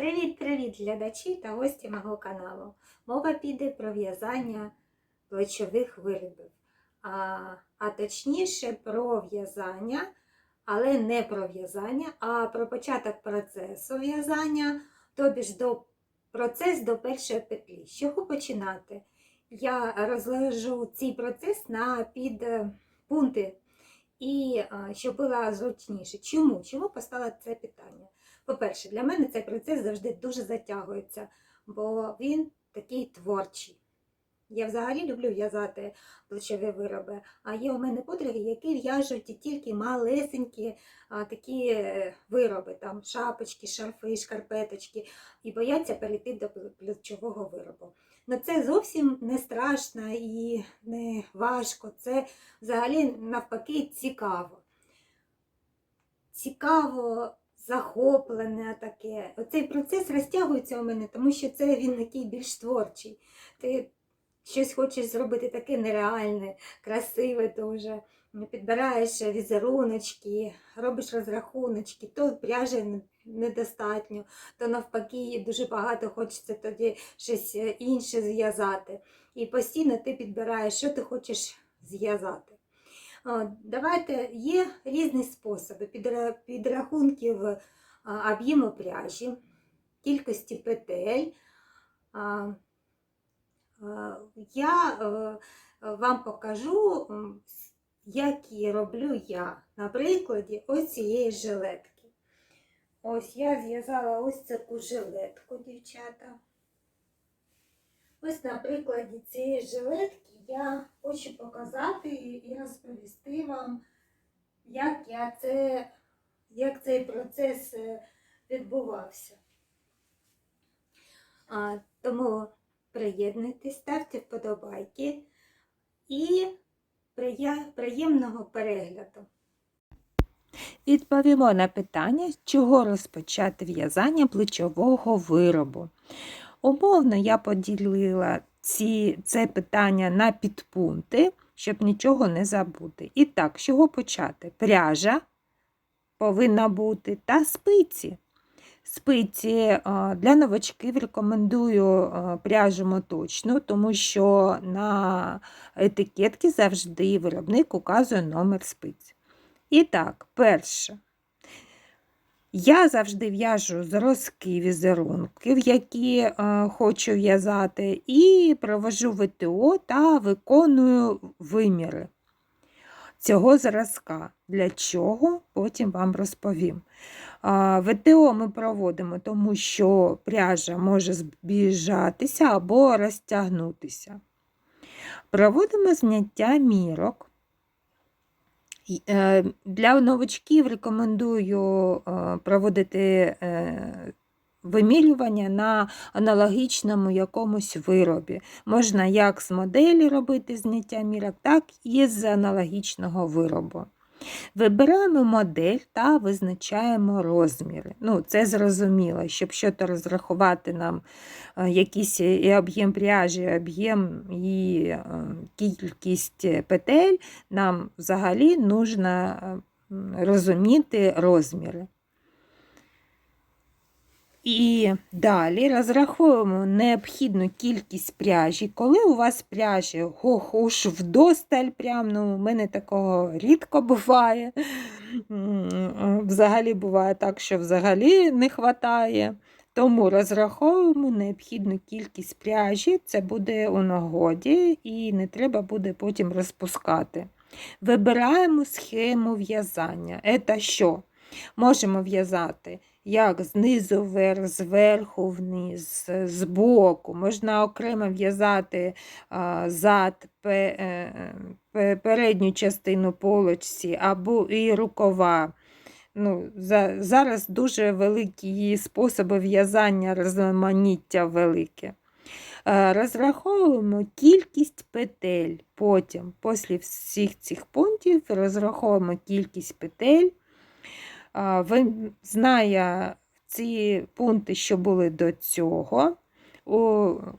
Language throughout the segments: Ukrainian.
Привіт-привіт, глядачі та гості мого каналу. Мова піде про в'язання плечових виробів. А, а точніше про в'язання, але не про в'язання, а про початок процесу в'язання, тобі ж до процес до першої петлі. З чого починати? Я розложу цей процес на підпункти, і щоб було зручніше. Чому? Чому постало це питання? По-перше, для мене цей процес завжди дуже затягується, бо він такий творчий. Я взагалі люблю в'язати плечові вироби, а є у мене подруги, які в'яжуть тільки малесенькі а, такі е, вироби, там шапочки, шарфи, шкарпеточки, і бояться перейти до плечового виробу. Ну це зовсім не страшно і не важко. Це взагалі навпаки цікаво. Цікаво захоплене таке. Оцей процес розтягується у мене, тому що це він такий більш творчий. Ти щось хочеш зробити таке нереальне, красиве дуже. Підбираєш візеруночки, робиш розрахуночки, то пряжі недостатньо, то навпаки дуже багато хочеться тоді щось інше зв'язати. І постійно ти підбираєш, що ти хочеш зв'язати. Давайте є різні способи підрахунків об'єму пряжі, кількості петель. Я е, вам покажу, які роблю я на прикладі ось цієї жилетки. Ось я зв'язала ось таку жилетку, дівчата. Ось на прикладі цієї жилетки я хочу показати і розповісти вам, як, я це, як цей процес е, відбувався. А, Тому приєднуйтесь, ставте вподобайки і приємного перегляду. Відповімо на питання, чого розпочати в'язання плечового виробу. Умовно, я поділила ці, це питання на підпункти, щоб нічого не забути. І так, з чого почати? Пряжа повинна бути та спиці. Спиці для новачків рекомендую пряжу моточну, тому що на етикетці завжди виробник указує номер спиць. І так, перше. Я завжди в'яжу зразки візерунків, які е, хочу в'язати, і провожу ВТО та виконую виміри цього зразка. Для чого? Потім вам розповім. Е, ВТО ми проводимо, тому що пряжа може збіжатися або розтягнутися. Проводимо зняття мірок. Е, для новачків рекомендую е, проводити вимірювання вимілювання на аналогічному якомусь виробі. Можна як з моделі робити зняття мірок, так і з аналогічного виробу. Вибираємо модель та визначаємо розміри. Ну, Це зрозуміло, щоб щось розрахувати нам е, якийсь і об'єм пряжі, об'єм і е, кількість петель, нам взагалі потрібно розуміти розміри. І далі розраховуємо необхідну кількість пряжі. Коли у вас пряжі ох, уж вдосталь, прям, ну, у мене такого рідко буває. Взагалі буває так, що взагалі не вистачає. Тому розраховуємо необхідну кількість пряжі, це буде у нагоді, і не треба буде потім розпускати. Вибираємо схему в'язання. Це що? Можемо в'язати як знизу вверх, зверху вниз, збоку. Можна окремо в'язати зад, е, передню частину полочці або і рукава. Ну, за, Зараз дуже великі способи в'язання розманіття велике. Розраховуємо кількість петель. Потім, після всіх цих пунктів, розраховуємо кількість петель. Знає ці пункти, що були до цього,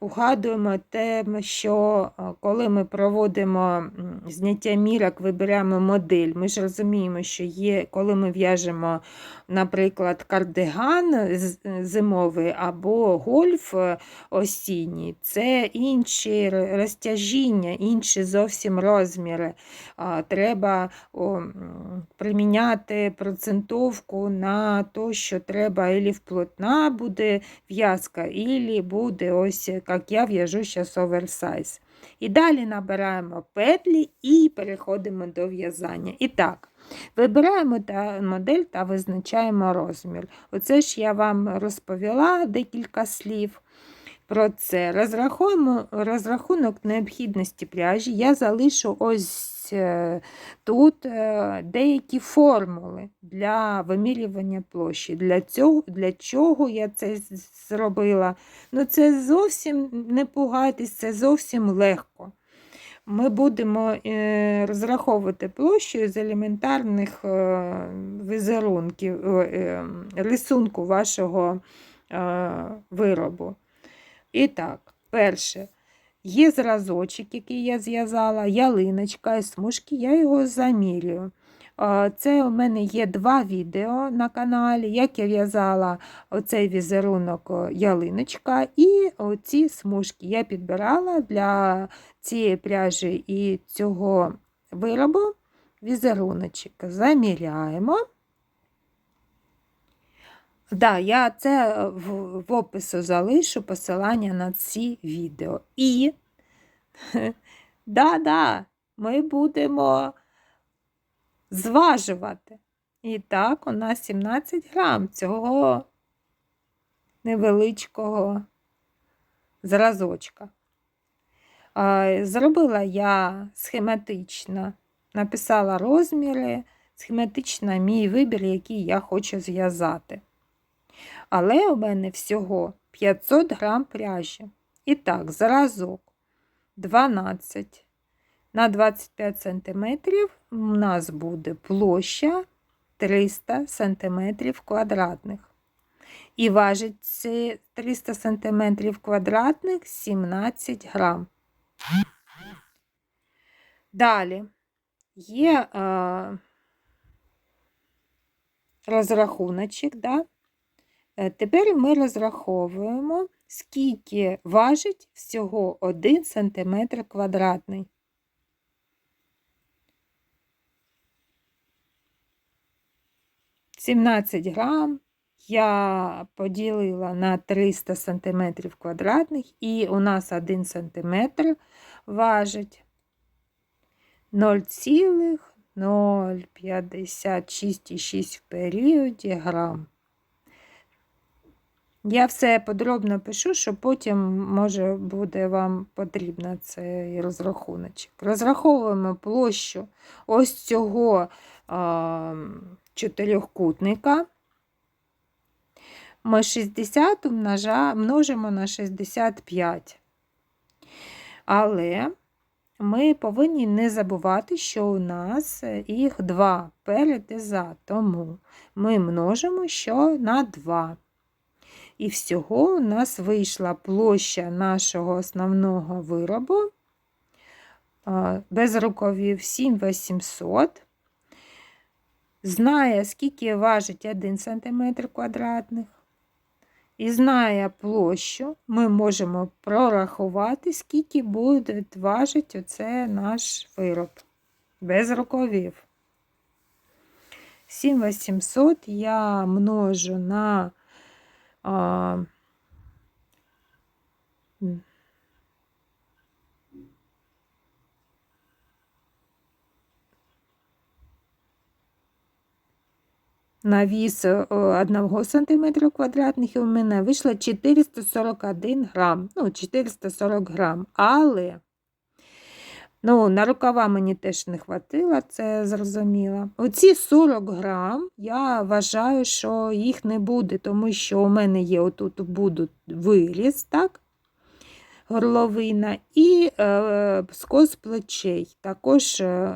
угадуємо те, що коли ми проводимо зняття мірок, вибираємо модель. Ми ж розуміємо, що є, коли ми в'яжемо, наприклад, кардиган зимовий або гольф е, осінній, це інші розтяжіння, інші зовсім розміри. Треба приміняти процентовку на те, що треба, або вплотна буде в'язка, і буде ось, як я в'яжу зараз оверсайз. І далі набираємо петлі і переходимо до в'язання. І так, вибираємо та модель та визначаємо розмір. Оце ж я вам розповіла декілька слів про це. Розрахунок необхідності пряжі я залишу ось е, тут е, деякі формули для вимірювання площі. Для, цього, для чого я це зробила? Ну, це зовсім не пугайтесь, це зовсім легко. Ми будемо е, розраховувати площу з елементарних візерунків, рисунку вашого виробу. І так, перше, є зразочок, який я зв'язала, ялиночка і смужки, я його замірюю. Це у мене є два відео на каналі, як я в'язала оцей візерунок ялиночка і оці смужки. Я підбирала для цієї пряжі і цього виробу візеруночок. Заміряємо. Да, я це е, в, опису залишу посилання на ці відео. І да-да, ми будемо зважувати. І так, у нас 17 грам цього невеличкого зразочка. Зробила я схематично, написала розміри, схематично мій вибір, який я хочу зв'язати. Але у мене всього 500 грам пряжі. І так, зразок 12 на 25 см у нас буде площа 300 см квадратних. І важить це 300 см квадратних 17 грам. Далі є е, розрахуночок, да? Е, Тепер ми розраховуємо, скільки важить всього 1 см квадратний. Сімнадцять грам я поділила на 300 см квадратних, і у нас 1 см важить 0,056,6 в періоді грам. Я все подробно пишу, що потім, може, буде вам потрібно цей розрахуночок. Розраховуємо площу ось цього а, чотирьохкутника. Ми 60 множа, множимо на 65. Але ми повинні не забувати, що у нас їх два перед і за. Тому ми множимо що на 2. І всього у нас вийшла площа нашого основного виробу без рукавів 7800. Знає, скільки важить 1 см квадратних. І знає площу, ми можемо прорахувати, скільки буде важити оце наш вироб без рукавів. 7800 я множу на а, на віс 1 см квадратних, і у мене вийшло 441 грам. Ну, 440 грам. Але ну, на рукава мені теж не хватило, це зрозуміло. Оці 40 грам, я вважаю, що їх не буде, тому що у мене є отут будуть виріз, так? Горловина і е, скос плечей. Також е,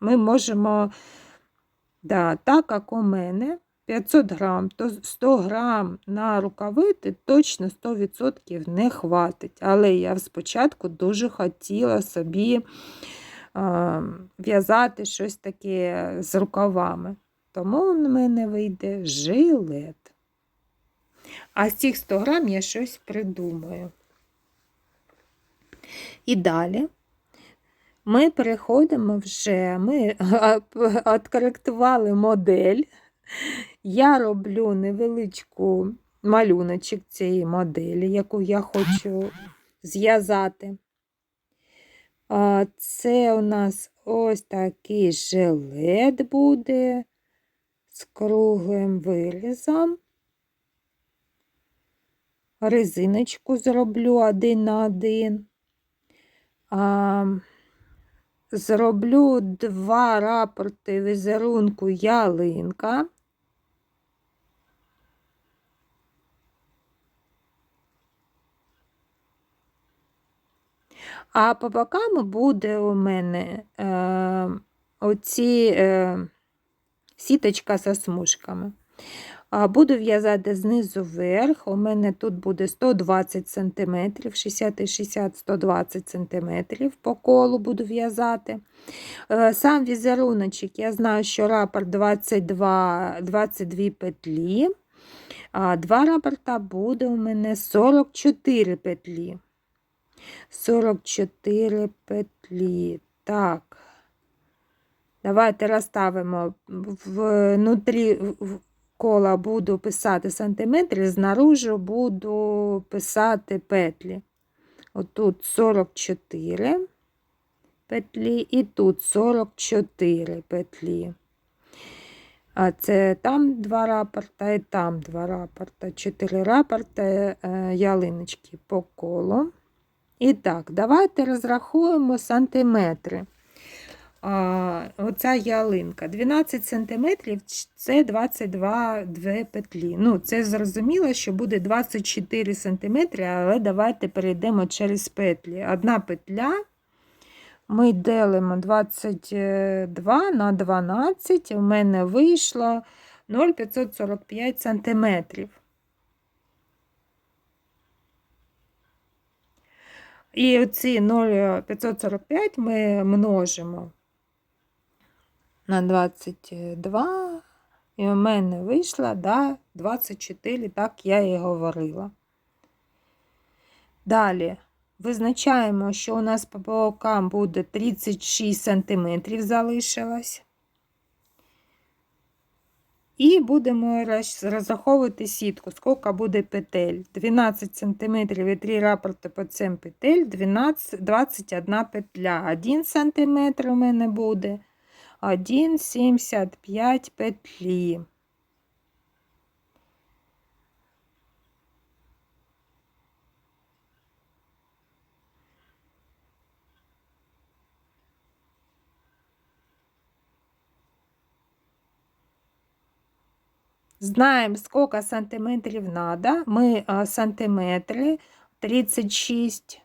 ми можемо Да, так як у мене 500 грам, то 100 грам на рукавити точно 100% не хватить. Але я спочатку дуже хотіла собі е, в'язати щось таке з рукавами. Тому в мене вийде жилет. А з цих 100 грам я щось придумаю. І далі ми переходимо вже, ми відкоректували модель. Я роблю невеличку малюночок цієї моделі, яку я хочу зв'язати. Це у нас ось такий жилет буде з круглим вирізом. Резиночку зроблю один на один. А, Зроблю два рапорти візерунку ялинка. А по бокам буде у мене е, оці е, сіточка зі смужками. Буду в'язати знизу вверх. У мене тут буде 120 см, 60-60-120 см по колу буду в'язати. Е, Сам візеруночок, я знаю, що рапорт 22, 22 петлі. А Два рапорта буде у мене 44 петлі. 44 петлі. Так. Давайте розставимо внутрі кола буду писати сантиметри, знаружи буду писати петлі. Отут 44 петлі і тут 44 петлі. А це там два рапорта і там два рапорта. Чотири рапорта е, ялиночки по колу. І так, давайте розрахуємо сантиметри. А, Оця ялинка. 12 см це 22 дві петлі. Ну, це зрозуміло, що буде 24 см, але давайте перейдемо через петлі. Одна петля. Ми делимо 22 на 12, у мене вийшло 0,545 см. І оці 0,545 ми множимо на 22, і у мене вийшло да, 24, так я і говорила. Далі визначаємо, що у нас по бокам буде 36 см залишилось. І будемо розраховувати сітку, скільки буде петель. 12 см і 3 рапорти по цим петель, 12, 21 петля. 1 см у мене буде 1,75 петлі. Знаємо, сколько сантиметрів надо. Ми а, сантиметри 36.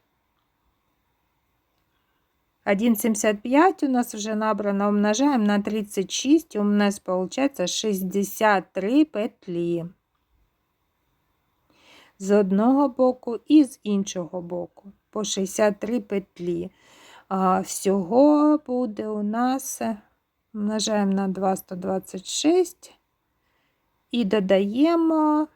1,75 у нас вже набрано, умножаємо на 36, у нас получается 63 петлі. З одного боку і з іншого боку по 63 петлі. Всього буде у нас, умножаємо на 2, 126 і додаємо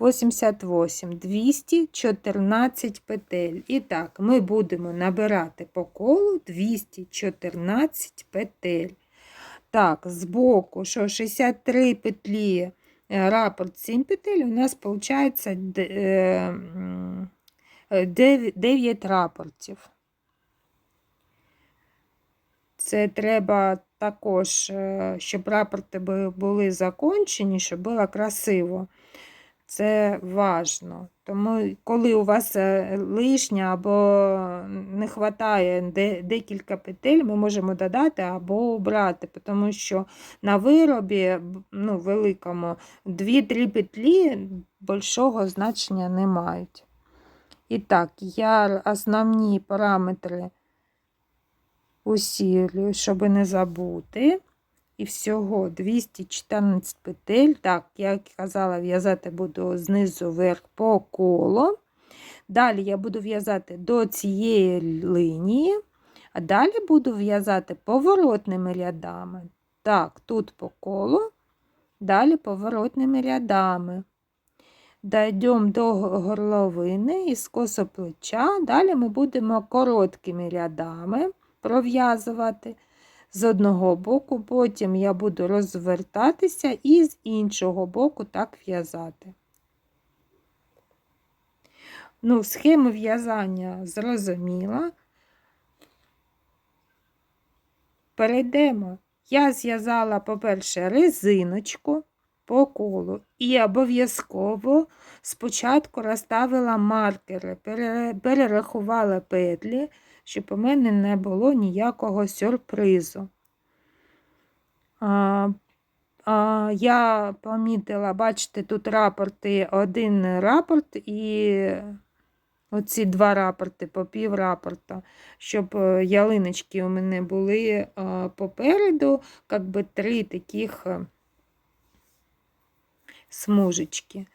88, 214 петель. І так, ми будемо набирати по колу 214 петель. Так, збоку, що 63 петлі, е, рапорт 7 петель, у нас виходить 9 рапортів. Це треба також, е, щоб рапорти були закончені, щоб було красиво. Це важно. Тому, коли у вас е, лишня або не вистачає декілька петель, ми можемо додати або обрати, тому що на виробі ну, великому 2-3 петлі більшого значення не мають. І так, я основні параметри усілюю, щоб не забути. І всього 214 петель. Так, як казала, в'язати буду знизу вверх по колу. Далі я буду в'язати до цієї лінії, а далі буду в'язати поворотними рядами. Так, тут по колу, далі поворотними рядами. Дійдемо до горловини і скосо плеча. Далі ми будемо короткими рядами пров'язувати з одного боку, потім я буду розвертатися і з іншого боку так в'язати. Ну, схему в'язання зрозуміла. Перейдемо. Я зв'язала, по-перше, резиночку по колу і обов'язково спочатку розставила маркери, перерахувала петлі, щоб у мене не було ніякого сюрпризу. А, а, я помітила, бачите, тут рапорти, один рапорт і оці два рапорти по пів рапорта, щоб е, ялиночки у мене були е, попереду, як би три таких е, смужечки.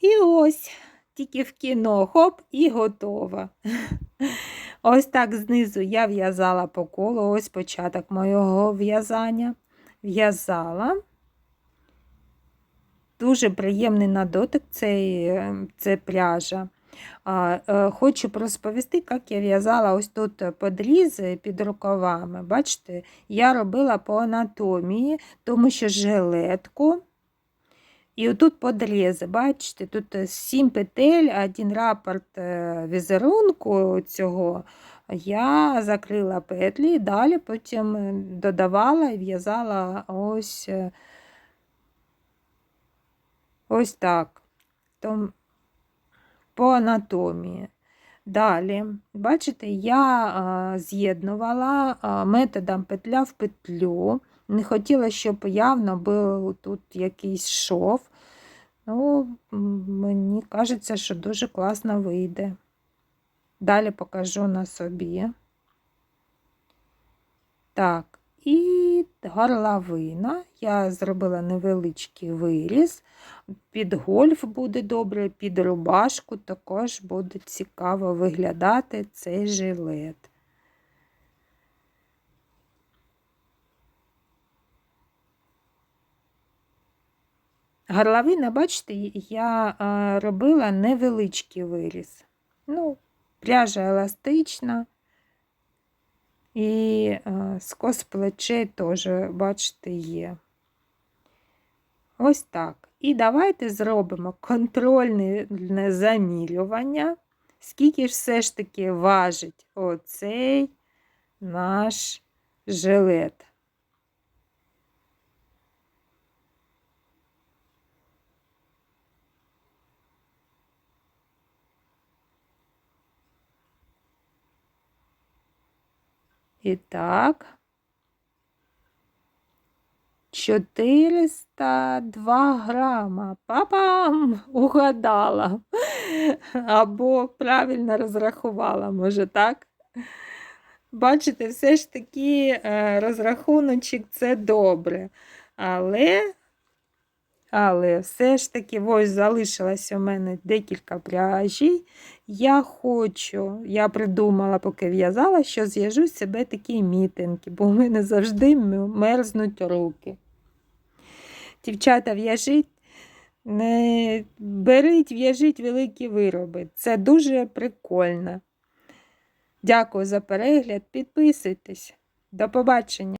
І ось тільки в кіно, хоп, і готова. Ось так знизу я в'язала по колу, ось початок моєго в'язання. В'язала. Дуже приємний на дотик цей, е, це пряжа. Е, Хочу розповісти, як я в'язала ось тут подрізи під рукавами. Бачите, я робила по анатомії, тому що жилетку. І отут подрізи, бачите, тут е, сім петель, один рапорт е, візерунку цього. Я закрила петлі і далі потім е, додавала і в'язала ось, ось так. Том, по анатомії. Далі, бачите, я з'єднувала методом петля в петлю. Не хотіла, щоб явно був тут якийсь шов. Ну, мені кажеться, що дуже класно вийде. Далі покажу на собі. Так, і горловина. Я зробила невеличкий виріз. Під гольф буде добре, під рубашку також буде цікаво виглядати цей жилет. Горловина, бачите, я робила невеличкий виріз. Ну, пряжа еластична. І скос плечей теж, бачите, є. Ось так. І давайте зробимо контрольне замірювання. Скільки ж все ж таки важить оцей наш жилет. І так. 402 грама. Папам угадала. Або правильно розрахувала, може так? Бачите, все ж таки е, розрахуночок це добре. Але, але все ж таки, ось залишилось у мене декілька пряжі. Я хочу, я придумала, поки в'язала, що зв'яжу з себе такі мітинки, бо в мене завжди мерзнуть руки. Дівчата, в'яжіть, не беріть, в'яжіть великі вироби. Це дуже прикольно. Дякую за перегляд. Підписуйтесь. До побачення!